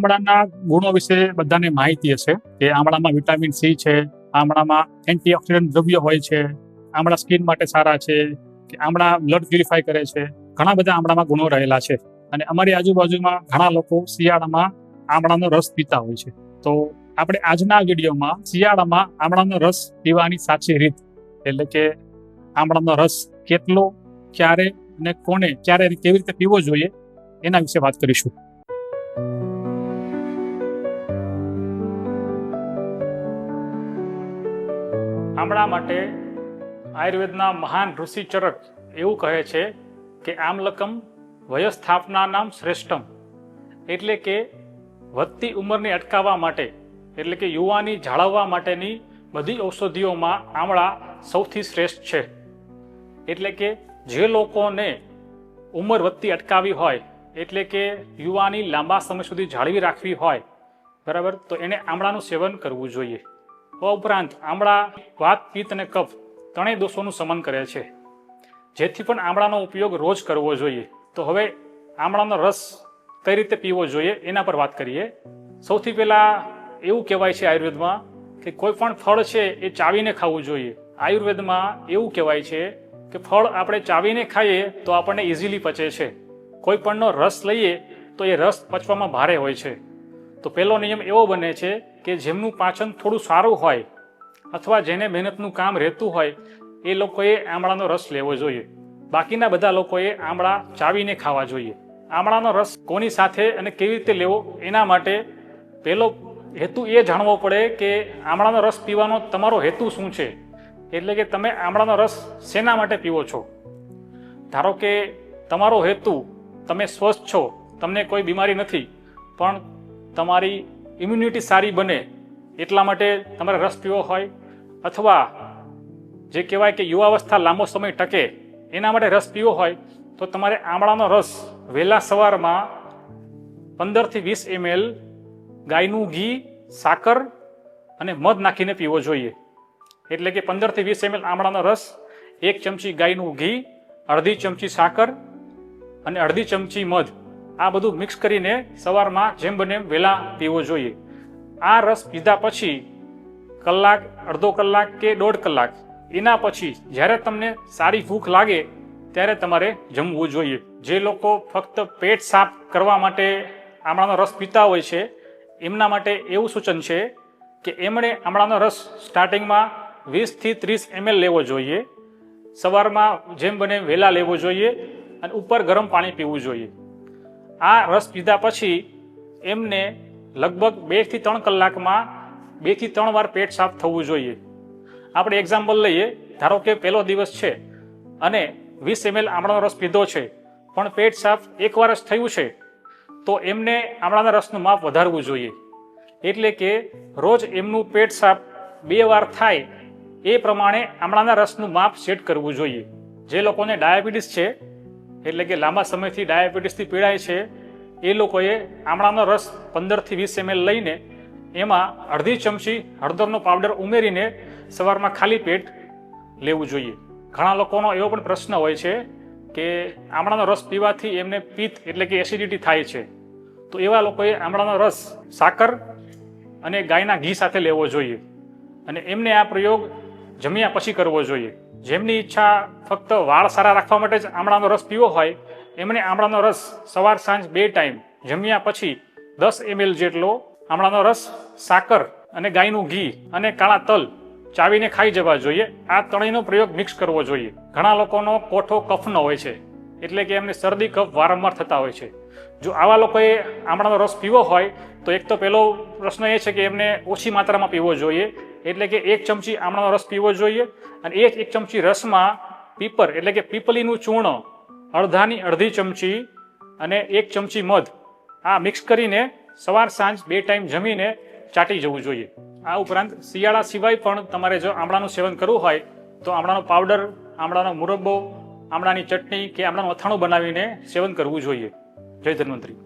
આમળાના ગુણો વિશે બધાને માહિતી હશે કે આમળામાં વિટામિન સી છે, આમળામાં એન્ટીઓક્સિડન્ટ દ્રવ્ય હોય છે, આમળા સ્કિન માટે સારા છે, કે આમળા બ્લડ પ્યુરિફાય કરે છે, ઘણા બધા આમળામાં ગુણો રહેલા છે. અને અમારી આજુબાજુમાં ઘણા લોકો શિયાળામાં આમળાનો રસ પીતા હોય છે. તો આપણે આજના વિડીયોમાં શિયાળામાં આમળાનો રસ પીવાની સાચી રીત, એટલે કે આમળાનો રસ કેટલો, ક્યારે અને કોને, ક્યારે કેવી રીતે પીવો જોઈએ, એના વિશે વાત કરીશું. આમળા માટે આયુર્વેદના મહાન ઋષિ ચરક એવું કહે છે કે આમલકમ વયસ્થાપના નામ શ્રેષ્ઠમ. એટલે કે વધતી ઉંમરને અટકાવવા માટે, એટલે કે યુવાની જાળવવા માટેની બધી ઔષધિઓમાં આમળા સૌથી શ્રેષ્ઠ છે. એટલે કે જે લોકોને ઉંમર વધતી અટકાવી હોય, એટલે કે યુવાની લાંબા સમય સુધી જાળવી રાખવી હોય, બરાબર? તો એને આમળાનું સેવન કરવું જોઈએ. ઉપરાંત આમળા વાત પિત્ત અને કફ ત્રણેય દોષોનું સમન કરે છે. જેથી પણ આમળાનો ઉપયોગ રોજ કરવો જોઈએ. તો હવે આમળાનો રસ કઈ રીતે પીવો જોઈએ એના પર વાત કરીએ. સૌથી પહેલાં એવું કહેવાય છે આયુર્વેદમાં કે કોઈ પણ ફળ છે એ ચાવીને ખાવું જોઈએ. આયુર્વેદમાં એવું કહેવાય છે કે ફળ આપણે ચાવીને ખાઈએ તો આપણને ઇઝીલી પચે છે. કોઈ પણનો રસ લઈએ તો એ રસ પચવામાં ભારે હોય છે. તો પહેલો નિયમ એવો બને છે કે જેમનું પાચન થોડું સારું હોય અથવા જેને મહેનતનું કામ રહેતું હોય, એ લોકોએ આમળાનો રસ લેવો જોઈએ. બાકીના બધા લોકોએ આમળા ચાવીને ખાવા જોઈએ. આમળાનો રસ કોની સાથે અને કેવી રીતે લેવો એના માટે પહેલો હેતુ એ જાણવો પડે કે આમળાનો રસ પીવાનો તમારો હેતુ શું છે? એટલે કે તમે આમળાનો રસ શેના માટે પીવો છો? ધારો કે તમારો હેતુ, તમે સ્વસ્થ છો, તમને કોઈ બીમારી નથી, પણ તમારી ઇમ્યુનિટી સારી બને એટલા માટે તમારે રસ પીવો હોય અથવા જે કહેવાય કે યુવાવસ્થા લાંબો સમય ટકે એના માટે રસ પીવો હોય તો તમારે આમળાનો રસ વહેલા સવારમાં પંદરથી વીસ એમએલ ગાયનું ઘી, સાકર અને મધ નાખીને પીવો જોઈએ. એટલે કે પંદરથી વીસ એમએલ આમળાનો રસ, એક ચમચી ગાયનું ઘી, અડધી ચમચી સાકર અને અડધી ચમચી મધ. આ બધું મિક્સ કરીને સવારમાં જેમ બને એમ વહેલા પીવો જોઈએ. આ રસ પીધા પછી કલાક, અડધો કલાક કે દોઢ કલાક, એના પછી જ્યારે તમને સારી ભૂખ લાગે ત્યારે તમારે જમવું જોઈએ. જે લોકો ફક્ત પેટ સાફ કરવા માટે આમળાનો રસ પીતા હોય છે, એમના માટે એવું સૂચન છે કે એમણે આમળાનો રસ સ્ટાર્ટિંગમાં વીસથી ત્રીસ એમએલ લેવો જોઈએ. સવારમાં જેમ બને વહેલા લેવો જોઈએ અને ઉપર ગરમ પાણી પીવું જોઈએ. આ રસ પીધા પછી એમને લગભગ બેથી ત્રણ કલાકમાં બેથી ત્રણ વાર પેટ સાફ થવું જોઈએ. આપણે એક્ઝામ્પલ લઈએ, ધારો કે પહેલો દિવસ છે અને વીસ એમએલ આમળાનો રસ પીધો છે, પણ પેટ સાફ એક વાર જ થયું છે, તો એમને આમળાના રસનું માપ વધારવું જોઈએ. એટલે કે રોજ એમનું પેટ સાફ બે વાર થાય એ પ્રમાણે આમળાના રસનું માપ સેટ કરવું જોઈએ. જે લોકોને ડાયાબિટીસ છે એટલે કે લાંબા સમયથી ડાયાબિટીસથી પીડાય છે, એ લોકોએ આમળાનો રસ પંદરથી વીસ એમએલ લઈને એમાં અડધી ચમચી હળદરનો પાવડર ઉમેરીને સવારમાં ખાલી પેટ લેવું જોઈએ. ઘણા લોકોનો એવો પણ પ્રશ્ન હોય છે કે આમળાનો રસ પીવાથી એમને પિત્ત એટલે કે એસિડિટી થાય છે. તો એવા લોકોએ આમળાનો રસ સાકર અને ગાયના ઘી સાથે લેવો જોઈએ. અને એમને આ પ્રયોગ જમ્યા પછી કરવો જોઈએ. જેમની ઈચ્છા ફક્ત વાળ સારા રાખવા માટે જ આમળાનો રસ પીવો હોય એમણે આમળાનો રસ સવાર સાંજ બે ટાઈમ જમ્યા પછી દસ એમએલ જેટલો આમળાનો રસ, સાકર અને ગાયનું ઘી અને કાળા તલ ચાવીને ખાઈ જવા જોઈએ. આ ત્રણેયનો પ્રયોગ મિક્સ કરવો જોઈએ. ઘણા લોકોનો કોઠો કફનો હોય છે, એટલે કે એમને શરદી, કફ વારંવાર થતા હોય છે. જો આવા લોકોએ આમળાનો રસ પીવો હોય, તો એક તો પહેલો પ્રશ્ન એ છે કે એમને ઓછી માત્રામાં પીવો જોઈએ. એટલે કે એક ચમચી આમળાનો રસ પીવો જોઈએ અને એક એક ચમચી રસમાં પીપર, એટલે કે પીપલીનું ચૂર્ણ, અડધાની અડધી ચમચી અને એક ચમચી મધ, આ મિક્સ કરીને સવાર સાંજ બે ટાઈમ જમીને ચાટી જવું જોઈએ. આ ઉપરાંત શિયાળા સિવાય પણ તમારે જો આમળાનું સેવન કરવું હોય, તો આમળાનો પાવડર, આમળાનો મુરબ્બો, આમળાની ચટણી કે આમળાનું અથાણું બનાવીને સેવન કરવું જોઈએ. જય ધન્વંતરી.